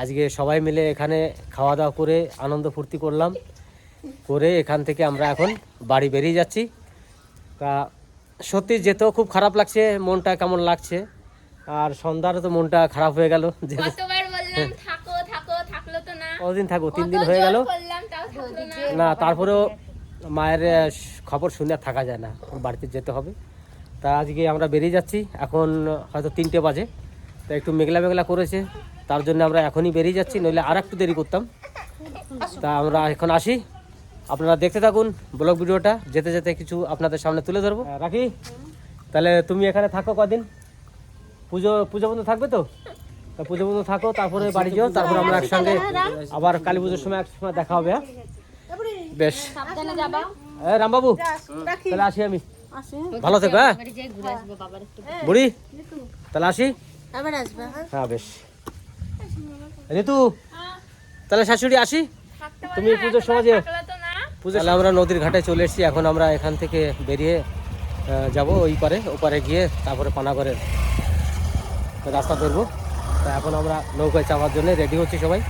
আজকে সবাই মিলে এখানে খাওয়া দাওয়া করে আনন্দ ফুর্তি করলাম। করে এখান থেকে আমরা এখন বাড়ি বেরিয়ে যাচ্ছি। তা সত্যি যেতেও খুব খারাপ লাগছে মনটা কেমন লাগছে? আর সন্ধ্যারও তো মনটা খারাপ হয়ে গেল। যে থাকো থাকো কতদিন থাকব তিন দিন হয়ে গেল। না। না তারপরেও মায়ের খবর শুনে থাকা যায় না। বাড়িতে যেতে হবে। তা আজকে আমরা বেরিয়ে যাচ্ছি। এখন হয়তো তিনটে বাজে। তা একটু মেঘলা মেঘলা করেছে। তার জন্য আমরা এখনই বেরিয়ে যাচ্ছি নইলে আর একটু দেরি করতাম। তা আমরা এখন আসি। আপনারা দেখতে থাকুন ব্লগ ভিডিওটা যেতে যেতে কিছু আপনাদের সামনে তুলে ধরবো। হ্যাঁ, রাখি। তাহলে তুমি এখানে থাকো কদিন? পুজো পুজো বন্ধু থাকবে তো? তা পুজো বন্ধু থাকো তারপরে বাড়ি যাও তারপরে আমরা একসঙ্গে আবার কালী পুজোর সময় এক সময় দেখা হবে হ্যাঁ? বেশ। সাবধানে যাবা। রামবাবু তাহলে আসি আমি। ভালো থেকো হ্যাঁ? বাড়ি তাহলে আসি? হ্যাঁ বেশ। ঋতু তাহলে শাশুড়ি আসি? তুমি পুজোর সময় যে পুজো তাহলে আমরা নদীর ঘাটে চলে এসেছি এখন আমরা এখান থেকে বেরিয়ে যাব ওই পারে ওপারে গিয়ে তারপরে পানাগড়ের রাস্তা ধরবো। তা এখন আমরা নৌকায় চাপার জন্য রেডি হচ্ছি সবাই।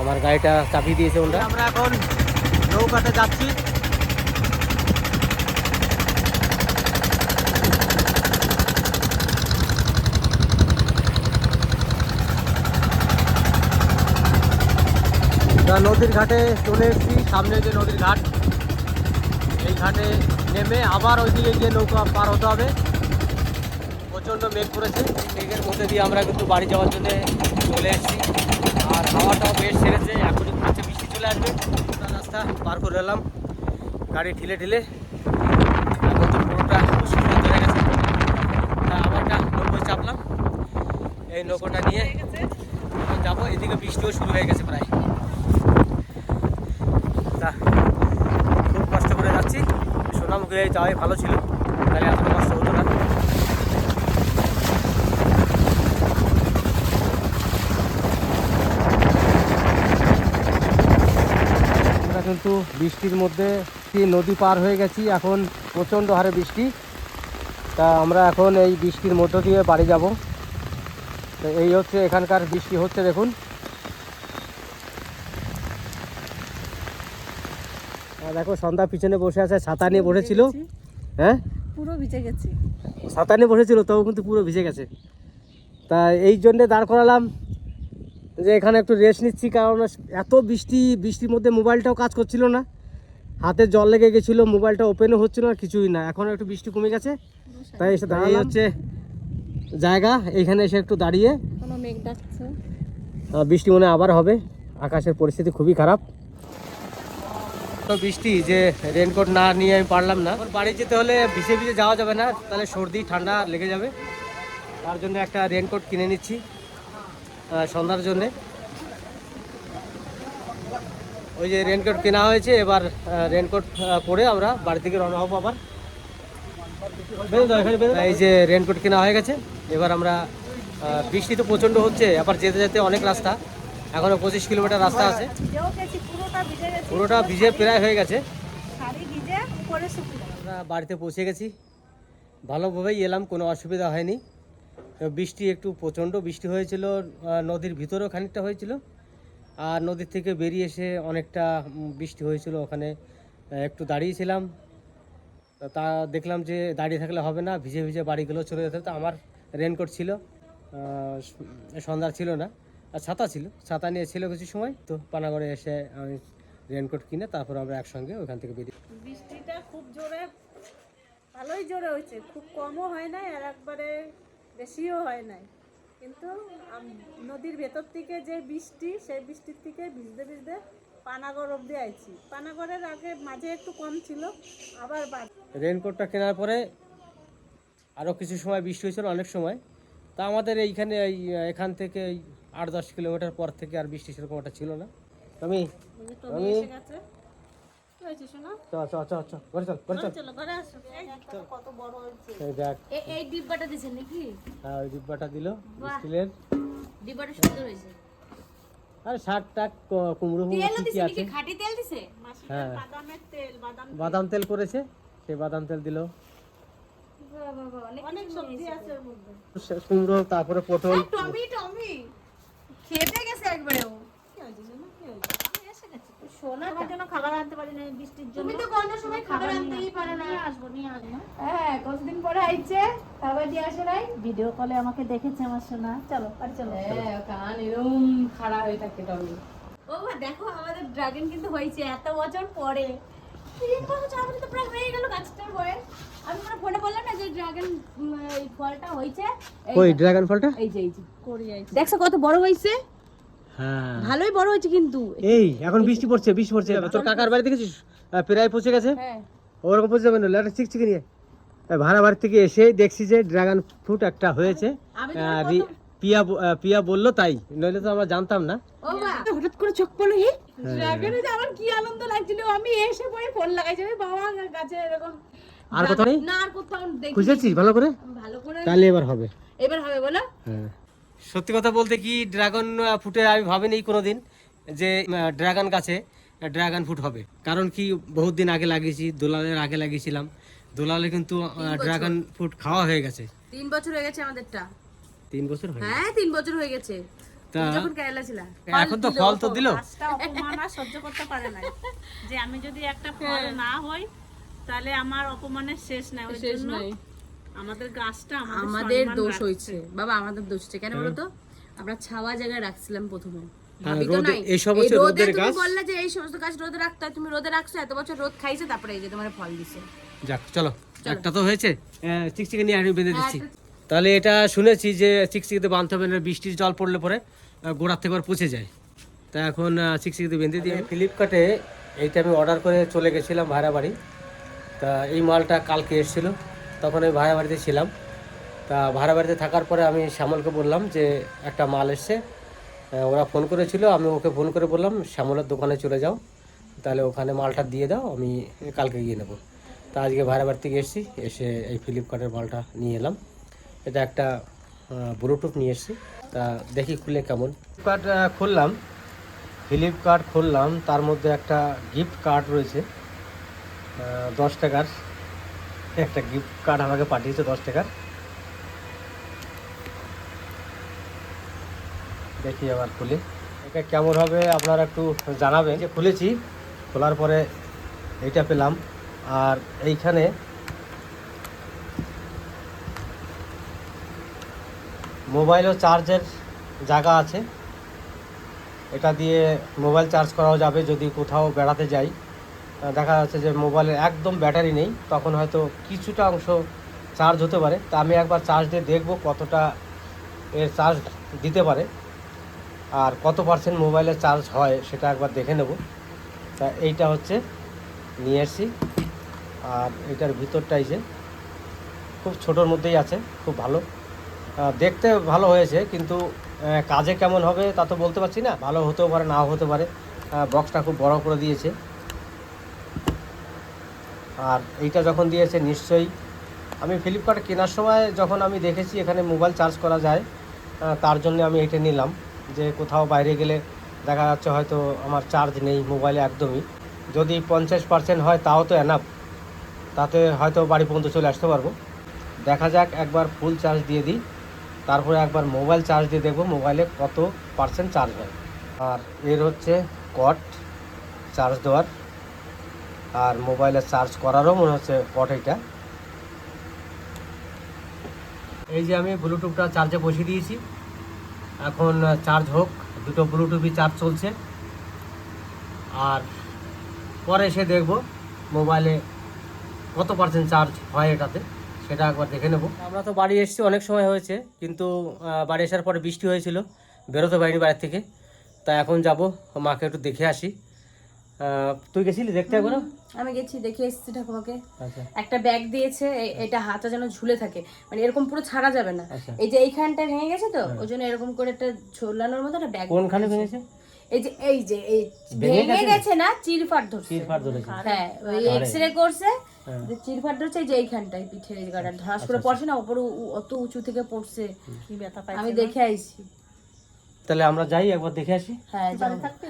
আমার গাড়িটা চাপিয়ে দিয়েছে ওটা আমরা এখন নৌকাতে যাচ্ছি। নদীর ঘাটে চলে এসেছি। সামনে যে নদীর ঘাট এই ঘাটে নেমে আবার ওইদিকে গিয়ে নৌকা পার হতে হবে। প্রচণ্ড মেঘ পড়েছে মেঘের মধ্যে দিয়ে আমরা কিন্তু বাড়ি যাওয়ার জন্য চলে এসেছি। আর হাওয়াটাও বেশ ছেড়েছে। এখনই হচ্ছে বৃষ্টি চলে আসবে। রাস্তা পার করে এলাম। গাড়ি ঠেলে ঠেলে। এখন তো পুরোটা সুন্দর হয়ে গেছে। তা আবার একটা নৌকোয় চাপলাম। এই নৌকোটা নিয়ে যাব। এদিকে বৃষ্টিও শুরু হয়ে গেছে প্রায় তা খুব কষ্ট করে যাচ্ছি সোনামুখে যাওয়াই ভালো ছিল, তাহলে এত কষ্ট হতো না। আমরা কিন্তু বৃষ্টির মধ্যে নদী পার হয়ে গেছি, এখন প্রচণ্ড হারে বৃষ্টি। তা আমরা এখন এই বৃষ্টির মধ্য দিয়ে বাড়ি যাব। তো এই হচ্ছে এখানকার বৃষ্টি হচ্ছে, দেখুন। দেখো সন্ধ্যা পিছনে বসে আছে ছাতা নিয়ে বসেছিল। হ্যাঁ? পুরো ভিজে গেছে। ছাতা নিয়ে বসেছিল তবু কিন্তু পুরো ভিজে গেছে। তা এই জন্যে দাঁড় করালাম যে এখানে একটু রেস্ট নিচ্ছি কারণ এত বৃষ্টি বৃষ্টির মধ্যে মোবাইলটাও কাজ করছিল না। হাতে জল লেগে গেছিল মোবাইলটা ওপেনও হচ্ছিল না কিছুই না। এখন একটু বৃষ্টি কমে গেছে। তাই এসে দাঁড়িয়ে হচ্ছে জায়গা এইখানে এসে একটু দাঁড়িয়ে। বৃষ্টি মনে আবার হবে। আকাশের পরিস্থিতি খুবই খারাপ। তো বৃষ্টি যে রেনকোট না নিয়ে আমি পারলাম না। বাড়ি যেতে হলে ভিজে ভিজে যাওয়া যাবে না, তাহলে সর্দি, ঠান্ডা লেগে যাবে। তার জন্য একটা রেনকোট কিনে নিচ্ছি সন্ধ্যার জন্যে। ওই যে রেনকোট কেনা হয়েছে, এবার রেনকোট পরে আমরা বাড়ি থেকে রওনা হব আবার। এই যে রেনকোট কেনা হয়ে গেছে, এবার আমরা বৃষ্টি তো প্রচণ্ড হচ্ছে, আবার যেতে যেতে অনেক রাস্তা। এখনও পঁচিশ কিলোমিটার রাস্তা আছে। পুরোটা ভিজে প্রায় হয়ে গেছে। আমরা বাড়িতে পৌঁছে গেছি। ভালোভাবেই এলাম কোনো অসুবিধা হয়নি। বৃষ্টি একটু প্রচণ্ড বৃষ্টি হয়েছিল নদীর ভিতরেও খানিকটা হয়েছিল। আর নদীর থেকে বেরিয়ে এসে অনেকটা বৃষ্টি হয়েছিল ওখানে। একটু দাঁড়িয়েছিলাম। তা- তা দেখলাম যে দাঁড়িয়ে থাকলে হবে না ভিজে ভিজে বাড়িগুলো চলে যেতে হতো আমার রেনকোট ছিল আহ, সন্ধ্যার ছিল না। আর ছাতা ছিল। ছাতা নিয়ে ছিল কিছু সময়। তো পানাগড়ে এসে আমি রেনকোট কিনে তারপর আমরা একসঙ্গে ওখান থেকে বেরিয়ে বৃষ্টিটা খুব জোরে ভালোই জোরে হয়েছে। খুব কমও হয় নাই আর একবারে বেশিও হয় নাই। কিন্তু নদীর ভেতর থেকে যে বৃষ্টি সেই বৃষ্টির থেকে ভিজতে ভিজতে পানাগড় অব্দি আইছি। পানাগড়ের আগে মাঝে একটু কম ছিল আবার রেনকোটটা কেনার পরে আরও কিছু সময় বৃষ্টি হয়েছিল অনেক সময়। তা আমাদের এইখানে এই এখান থেকে আট দশ কিলোমিটার পর থেকে আর বৃষ্টি সেরকম একটা ছিল না। আমি টমি আমি এসে গেছে। কি হয়েছে শোনা? চ চ চ চ ঘরে চল ঘরে চল। চলো ঘরে আসো। এই দেখো কত বড় হয়েছে। এই দেখ। এ- এই ডিব্বাটা দিছেন নাকি? হ্যাঁ ওই ডিব্বাটা দিল স্টিলের। ডিব্বাটা সুন্দর হয়েছে। আর ষাট টাক কুমড়ো কি কি আছে নাকি? খাঁটি তেল দিছে? হ্যাঁ। বাদাম বাদাম তেল করেছে সেই বাদাম তেল দিল। কুমড়ো তারপরে পটল। Tommy Tommy. খেতে গেছে একবারে ও। খাবার আনতে পারি না বৃষ্টির তো সময় খাবার আনতেই না। আসব আসব। হ্যাঁ কতদিন পরে ভিডিও কলে আমাকে দেখেছে আমার সোনা। চলো চলো। হ্যাঁ খাড়া হয়ে থাকে ও দেখো আমাদের ড্রাগন কিন্তু হয়েছে এত বছর পরে। তিন বছর চার বছর তো প্রায় হয়ে গেল গাছটার বয়স আমি মানে ফোনে বললাম না যে ড্রাগন ফলটা হয়েছে। ওই ড্রাগন ফলটা? এই যে এই যে। করি আইছি দেখছ কত বড় হয়েছে? হ্যাঁ। ভালোই বড় হয়েছে কিন্তু। এই এখন বৃষ্টি পড়ছে বৃষ্টি পড়ছে। তোর কাকার বাড়ি দেখেছিস? প্রায় পৌঁছে গেছে? হ্যাঁ। ওরকম পৌঁছে যাবে না চিকচিকে নিয়ে। ভাড়া বাড়ি থেকে এসে দেখছি যে ড্রাগন ফ্রুট একটা হয়েছে। পিয়া পিয়া বলল তাই। নইলে তো আমরা জানতাম না। হঠাৎ করে চোখ পড়ল হি? হ্যাঁ। ড্রাগনে যে আমার কি আনন্দ লাগছিল আমি এসে পরে ফোন লাগাইছি আমি বাবা গাছে এরকম আর কোথাও নেই না আর কোথাও দেখি খুঁজেছিস ভালো করে? ভালো করে তাহলে এবার হবে। এবার হবে বলো। হ্যাঁ। সত্যি কথা বলতে কি ড্রাগন ফুটে আমি ভাবিনি কোনোদিন যে ড্রাগন গাছে ড্রাগন ফুট হবে। কারণ কি বহুত দিন আগে লাগিয়েছি দোলালের আগে লাগিয়েছিলাম। দোলালে কিন্তু ড্রাগন ফ্রুট খাওয়া হয়ে গেছে। তিন বছর হয়ে গেছে আমাদেরটা। তিন বছর হয়ে হ্যাঁ তিন বছর হয়ে গেছে। যখন কেরালা ছিলাম এখন তো ফল তো দিল। সহ্য করতে পারে না যে আমি যদি একটা ফল না হই তাহলে আমার অপমানের শেষ নাই। ওই জন্য আমাদের গাছটা আমাদের দোষ হয়েছে। বাবা আমাদের দোষ হচ্ছে কেন বলতো? আমরা ছাওয়া জায়গায় রাখছিলাম প্রথমে। হ্যাঁ, ভাবি তো রোদে- নাই। এই সমস্ত রোদের গাছ। বললে যে এই সমস্ত গাছ রোদে রাখতে হয়, তুমি রোদে রাখছো এত বছর রোদ খাইছে তারপরে এই যে তোমার ফল দিছে। যাক চলো। একটা তো হয়েছে। চিকচিকে নিয়ে আমি বেঁধে দিচ্ছি। তাহলে এটা শুনেছি যে চিকচিকিতে বাঁধতে হবে না বৃষ্টির জল পড়লে পরে গোড়ার থেকে পচে যায়। তা এখন চিকচিকিতে বেঁধে দিয়ে ফ্লিপকার্টে এইটা আমি অর্ডার করে চলে গেছিলাম ভাড়া বাড়ি। তা এই মালটা কালকে এসেছিল, তখন আমি ভাড়া বাড়িতে ছিলাম। তা ভাড়া বাড়িতে থাকার পরে আমি শ্যামলকে বললাম যে একটা মাল এসছে ওরা ফোন করেছিল, আমি ওকে ফোন করে বললাম, শ্যামলের দোকানে চলে যাও, তাহলে ওখানে মালটা দিয়ে দাও, আমি কালকে গিয়ে নেব। তা আজকে ভাড়া বাড়ি থেকে এসেছি, এসে এই ফ্লিপকার্টের মালটা নিয়ে এলাম। এটা একটা ব্লুটুথ নিয়ে এসেছি। তা দেখি খুলে কেমন। ফ্লিপকার্ট খুললাম। ফ্লিপকার্ট খুললাম। তার মধ্যে একটা গিফট কার্ড রয়েছে। দশ টাকার। একটা গিফট কার্ড আমাকে পাঠিয়েছে দশ টাকার। দেখি আবার খুলে। এটা কেমন হবে আপনারা একটু জানাবেন। যে খুলেছি, খোলার পরে এইটা পেলাম। আর এইখানে মোবাইলও চার্জের জায়গা আছে। এটা দিয়ে মোবাইল চার্জ করাও যাবে যদি কোথাও বেড়াতে যাই। দেখা যাচ্ছে যে মোবাইলের একদম ব্যাটারি নেই, তখন হয়তো কিছুটা অংশ চার্জ হতে পারে। তা আমি একবার চার্জ দিয়ে দেখব কতটা এর চার্জ দিতে পারে আর কত পার্সেন্ট মোবাইলের চার্জ হয় সেটা একবার দেখে নেব। তা এইটা হচ্ছে নিয়ে এসছি। আর এটার ভিতরটাই যে খুব ছোটোর মধ্যেই আছে, খুব ভালো। দেখতে ভালো হয়েছে, কিন্তু কাজে কেমন হবে তা তো বলতে পারছি না। ভালো হতেও পারে, নাও হতে পারে। বক্সটা খুব বড় করে দিয়েছে। আর এইটা যখন দিয়েছে, নিশ্চয়ই। আমি ফ্লিপকার্ট কেনার সময় যখন আমি দেখেছি এখানে মোবাইল চার্জ করা যায় তার জন্য আমি এটা নিলাম। যে কোথাও বাইরে গেলে দেখা যাচ্ছে হয়তো আমার চার্জ নেই মোবাইলে একদমই। যদি পঞ্চাশ পার্সেন্ট হয়, তাও তো এনাফ তাতে হয়তো বাড়ি পর্যন্ত চলে আসতে পারব। দেখা যাক, একবার ফুল চার্জ দিয়ে দিই। তারপরে একবার মোবাইল চার্জ দিয়ে দেখব মোবাইলে কত পার্সেন্ট চার্জ হয়। আর এর হচ্ছে কট চার্জ দেওয়ার। আর মোবাইলে চার্জ করারও মনে হচ্ছে কট এটা এই যে আমি ব্লুটুথটা চার্জে বসিয়ে দিয়েছি। এখন চার্জ হোক, দুটো ব্লুটুথই চার্জ চলছে। আর পরে এসে দেখব মোবাইলে কত পার্সেন্ট চার্জ হয় এটাতে। সেটা একবার দেখে নেব। আমরা তো বাড়ি এসেছি অনেক সময় হয়েছে কিন্তু বাড়ি আসার পরে বৃষ্টি হয়েছিল বেরোতে পারিনি বাড়ির থেকে। তা এখন যাব মাকে একটু দেখে আসি। তুই গেছিলি দেখতে একবার? আমি গেছি দেখে এসেছি ঠাকুমাকে। আচ্ছা। একটা ব্যাগ দিয়েছে এটা হাতটা যেন ঝুলে থাকে। মানে এরকম পুরো ছাড়া যাবে না। আচ্ছা। এই যে এইখানটা ভেঙে গেছে তো ওই জন্য এরকম করে একটা ঝোলানোর মতো একটা ব্যাগ কোনখানে ভেঙেছে? এই যে এই যে এই ভেঙে গেছে? না চিরফাট ধরছে। চিরফাট ধরেছে। হ্যাঁ ওই এক্সরে করছে হ্যাঁ। যে চিরফাট ধরছে যে এইখানটায় এই জায়গাটা ধাস করে পড়ছে না উপরে অত উঁচু থেকে পড়ছে। কি ব্যথা পাই আমি দেখে আইছি। তাহলে আমরা যাই একবার দেখে আসি? হ্যাঁ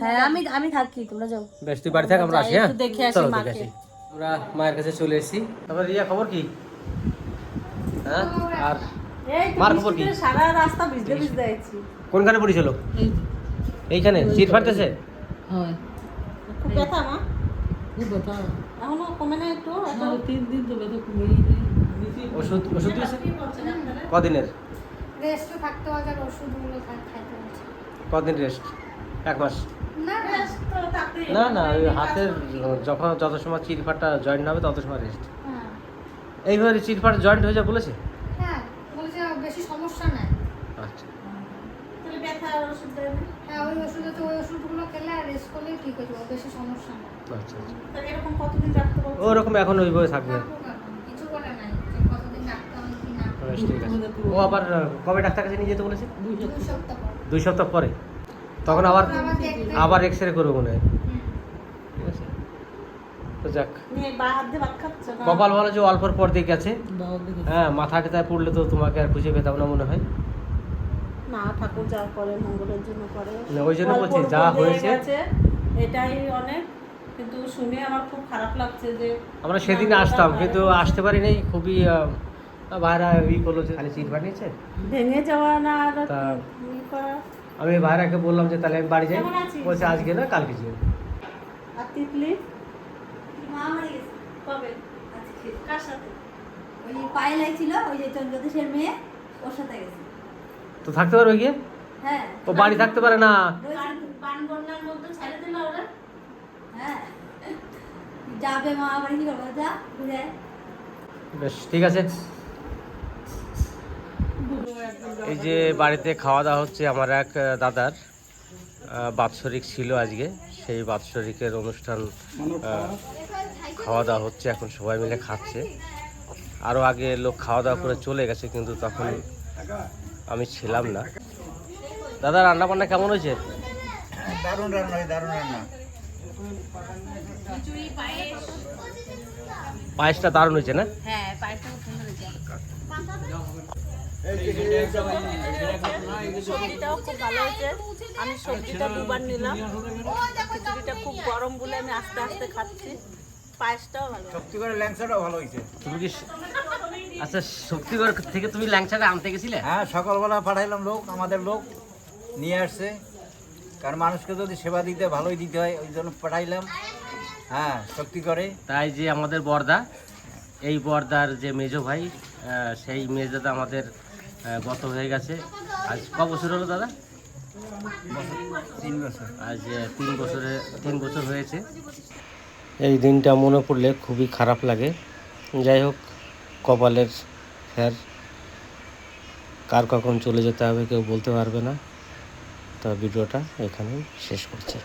হ্যাঁ আমি আমি থাকি তোমরা যাও। বেশ তুই বাড়ি থাক আমরা আসি হ্যাঁ? দেখে আসি মাকে। আমরা মায়ের কাছে চলে এসেছি। তারপর রিয়া খবর কি? হ্যাঁ? আর মার খবর কি? সারা রাস্তা ভিজতে ভিজতে আইছি। কোনখানে পড়েছিল? এইখানে চিট ফাটতেছে? হয়। খুব ব্যথা মা। খুব ব্যথা। এখনও কমে না একটু এখন তিন দিন তো ব্যথা কমেই ওষুধ ওষুধ দিয়েছে? কদিনের? রেস্টও থাকতে হবে আর ওষুধগুলো খাইতে হচ্ছে। কদিন রেস্ট? এক মাস? না না। তো থাকতেই না না ওই হাতের যখন যত সময় চিরফাটটা জয়েন্ট হবে তত সময় রেস্ট। হ্যাঁ। এইভাবে চিরফাট জয়েন্ট হয়ে যায় বলেছে? হ্যাঁ বলছে বেশি সমস্যা নাই। আচ্ছা। তাহলে ব্যথার ওষুধ ওই ওষুধে তো ওই ওষুধগুলো খেলে আর রেস্ট করলে ঠিক হয়ে যাবে বেশি সমস্যা নাই। আচ্ছা আচ্ছা। এরকম কতদিন রাখতে পারব ওরকম এখন ওইভাবে থাকবে। কিছু করে নাই কতদিন রাখতে হবে কি না। ঠিক আছে। ও আবার কবে ডাক্তার কাছে নিয়ে যেতে বলেছে? দুই সপ্তাহ পর। দুই সপ্তাহ পরে। তখন আবার আবার এক্স রে করবে মনে হয়। হুম। ঠিক আছে। তো যাক। দিয়ে? কপাল ভালো যে অল্পর পর দিকে আছে দাওয়াত দেখে হ্যাঁ মাথা টেতায় পড়লে তো তোমাকে আর খুঁজে পেতাম না মনে হয়। না ঠাকুর যা করে মঙ্গলের জন্য করে। ওই জন্য বলছি, যা হয়েছে- এটাই অনেক। কিন্তু শুনে আমার খুব খারাপ লাগছে যে আমরা সেদিন আসতাম কিন্তু আসতে পারি নাই খুবই ভাইরা ই করল যে খালি চিট বানিয়েছে? ভেঙে যাওয়া না আর আমি ভাইরাকে বললাম যে তাহলে আমি বাড়ি যাই। বলছে আজকে না কালকে যাই আর তিতলি? মা বাড়ি গেছে। কবে? আজকে। কার সাথে? ওই পায়ে লাগছিল ওই যে চন্দ্রদেশের মেয়ে ওর সাথে গেছে। তো থাকতে পারবে গিয়ে? হ্যাঁ। ও বাড়ি থাকতে পারে না। হ্যাঁ। বেশ ঠিক আছে। এই যে বাড়িতে খাওয়া দাওয়া হচ্ছে আমার এক দাদার। বাৎসরিক ছিল আজকে। সেই বাৎসরিকের অনুষ্ঠান খাওয়া দাওয়া হচ্ছে। এখন সবাই মিলে খাচ্ছে। আরও আগে লোক খাওয়া দাওয়া করে চলে গেছে কিন্তু তখন আমি ছিলাম না। দাদা রান্না বান্না কেমন হয়েছে? দারুণ রান্না হয় দারুণ রান্না। পায়েসটা দারুণ হয়েছে না? হ্যাঁ পায়েসটা খুব সুন্দর হয়েছে। সবজিটাও খুব ভালো হয়েছে। আমি সবজিটা দুবার নিলাম। খিচুড়িটা খুব গরম বলে আমি আস্তে আস্তে খাচ্ছি। পায়েসটাও ভালো। সত্যি করে ল্যাংচাটাও ভালো হয়েছে। তুমি কি আচ্ছা শক্তিগড় থেকে তুমি ল্যাংচাটা আনতে গেছিলে? হ্যাঁ সকালবেলা পাঠাইলাম লোক আমাদের লোক নিয়ে আসছে। কারণ মানুষকে যদি সেবা দিতে ভালোই দিতে হয় ওই জন্য পাঠাইলাম। হ্যাঁ করে। তাই যে আমাদের বর্দা এই বর্দার যে মেজো ভাই সেই মেজদাদা আমাদের গত হয়ে গেছে। আজ ক বছর হলো দাদা? তিন বছর। আজ তিন বছরে তিন বছর হয়েছে। এই দিনটা মনে পড়লে খুবই খারাপ লাগে। যাই হোক কপালের ফের কার কখন চলে যেতে হবে কেউ বলতে পারবে না। তো ভিডিওটা এখানেই শেষ করছি।